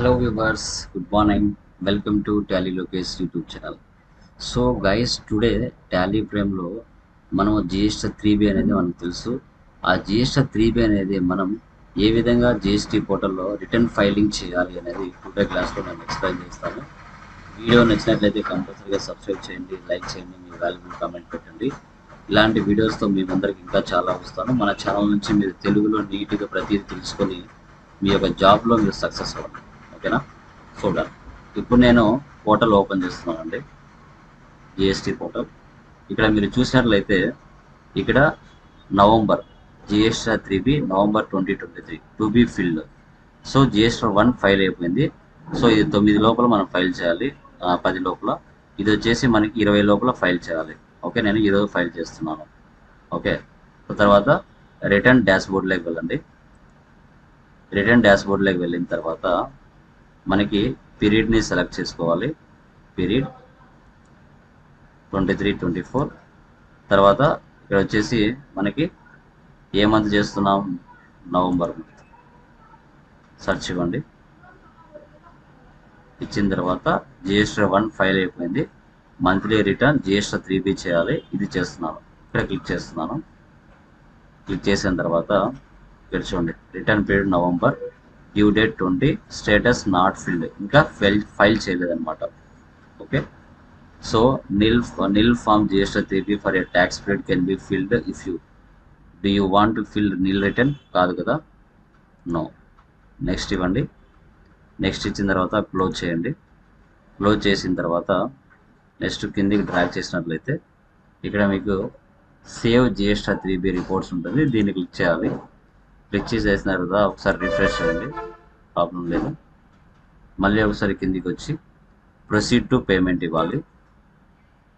Hello viewers good morning welcome to Tally Lokesh YouTube channel so guys today Tally ఫ్రేమ్లో మనం GST three B అనేది మనకు తెలుసు. ఆ జిఎస్టీ త్రీ బి అనేది మనం ఏ విధంగా జిఎస్టీ పోర్టల్లో రిటర్న్ ఫైలింగ్ చేయాలి అనేది టుడే క్లాస్లో నేను ఎక్స్ప్లెయిన్ చేస్తాను. వీడియో నచ్చినట్లయితే కంపల్సరీగా సబ్స్క్రైబ్ చేయండి లైక్ చేయండి మీ వాల్యుబుల్ కామెంట్ పెట్టండి. ఇలాంటి వీడియోస్తో మీ అందరికి ఇంకా చాలా వస్తాను. మన ఛానల్ నుంచి మీరు తెలుగులో నీట్గా ప్రతిదీ తెలుసుకొని మీ యొక్క జాబ్లో మీరు సక్సెస్ అవ్వండి. ఓకేనా? చూడండి ఇప్పుడు నేను పోర్టల్ ఓపెన్ చేస్తున్నానండి. GST portal. ఇక్కడ మీరు చూసినట్లయితే ఇక్కడ November GST three B November twenty twenty three two B filed. So GST one file అయిపోయింది. సో ఇది తొమ్మిది లోపల మనం ఫైల్ చేయాలి. పది లోపల. ఇది వచ్చేసి మనకి ఇరవై లోపల ఫైల్ చేయాలి. ఓకే నేను ఈరోజు ఫైల్ చేస్తున్నాను. ఓకే తర్వాత రిటర్న్ డాష్ బోర్డ్లోకి వెళ్ళండి. రిటర్న్ డాష్ బోర్డ్లోకి వెళ్ళిన తర్వాత మనకి పీరియడ్ని సెలెక్ట్ చేసుకోవాలి. Period twenty three twenty four తర్వాత ఇక్కడ వచ్చేసి మనకి ఏ మంత్ చేస్తున్నాం? నవంబర్ మంత్ సెర్చ్ ఇవ్వండి. ఇచ్చిన తర్వాత జిఎస్టీ వన్ ఫైల్ అయిపోయింది. Monthly return GST three B చేయాలి. ఇది చేస్తున్నాను. ఇక్కడ క్లిక్ చేస్తున్నాను. క్లిక్ చేసిన తర్వాత ఇక్కడ చూడండి. Return period November due date twenty status not filed. ఇంకా ఫైల్ ఫైల్ చేయలేదన్నమాట. Okay? So nil nil form GST three for a tax period can be filed if you do you want to fill nil return కాదు కదా? No next ఇవ్వండి. Next ఇచ్చిన తర్వాత close చేయండి. Close చేసిన తర్వాత నెక్స్ట్ కిందికి డ్రాగ్ చేసినట్లయితే ఇక్కడ మీకు save GST three B reports ఉంటుంది. దీన్ని క్లిక్ చేయాలి. క్లిక్ చేసేసిన తర్వాత ఒకసారి రిఫ్రెష్ చేయండి. ప్రాబ్లం లేదు. మళ్ళీ ఒకసారి కిందికి వచ్చి ప్రొసీడ్ టు పేమెంట్ ఇవ్వాలి.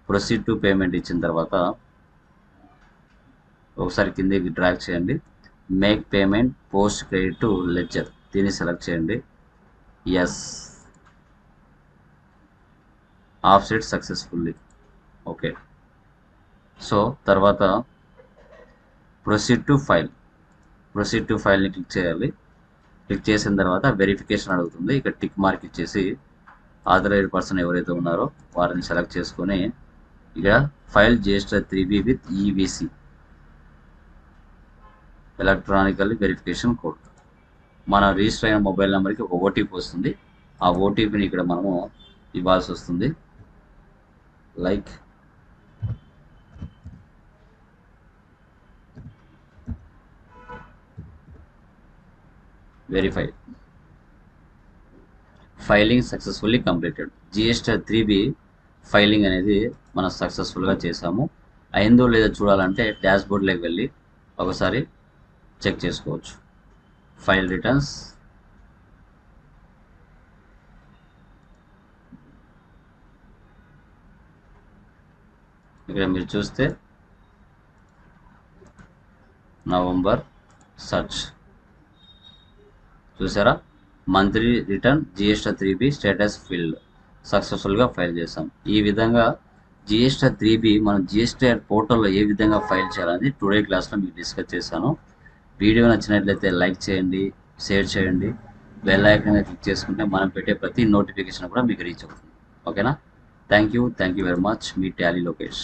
ప్రొసీడ్ టు పేమెంట్ ఇచ్చిన తర్వాత ఒకసారి కిందికి డ్రాక్ చేయండి. Make payment post credit to ledger దీన్ని సెలెక్ట్ చేయండి. Yes offset successfully okay so తర్వాత proceed to file proceed to ఫైల్ని క్లిక్ చేయాలి. క్లిక్ చేసిన తర్వాత వెరిఫికేషన్ అడుగుతుంది. ఇక్కడ టిక్ మార్క్ ఇచ్చేసి ఆథరైజ్డ్ పర్సన్ ఎవరైతే ఉన్నారో వారిని సెలెక్ట్ చేసుకొని ఇక file GSTR three B with EVC electronical verification code మన రిజిస్టర్ అయిన మొబైల్ నెంబర్కి ఒక ఓటీపీ వస్తుంది. ఆ ఓటీపీని ఇక్కడ మనము ఇవ్వాల్సి వస్తుంది. Like verify filing successfully completed GST three B filing అనేది మనం సక్సెస్ఫుల్గా చేసాము. అయిందో లేదో చూడాలంటే డాష్ బోర్డ్లోకి వెళ్ళి ఒకసారి చెక్ చేసుకోవచ్చు. ఫైల్ రిటర్న్స్ ఇక్కడ మీరు చూస్తే నవంబర్ సర్చ్ చూసారా? Monthly return GST three B status filed. సక్సెస్ఫుల్గా ఫైల్ చేసాం ఈ విధంగా జిఎస్టీ త్రీ బి మనం జిఎస్టీ పోర్టల్లో ఏ విధంగా ఫైల్ చేయాలని టుడే క్లాస్లో మీకు డిస్కస్ చేశాను. వీడియో నచ్చినట్లయితే లైక్ చేయండి షేర్ చేయండి బెల్ ఐకన్ క్లిక్ చేసుకుంటే మనం పెట్టే ప్రతి నోటిఫికేషన్ కూడా మీకు రీచ్ అవుతుంది. ఓకేనా? Thank you thank you very much. Me Tally Lokesh.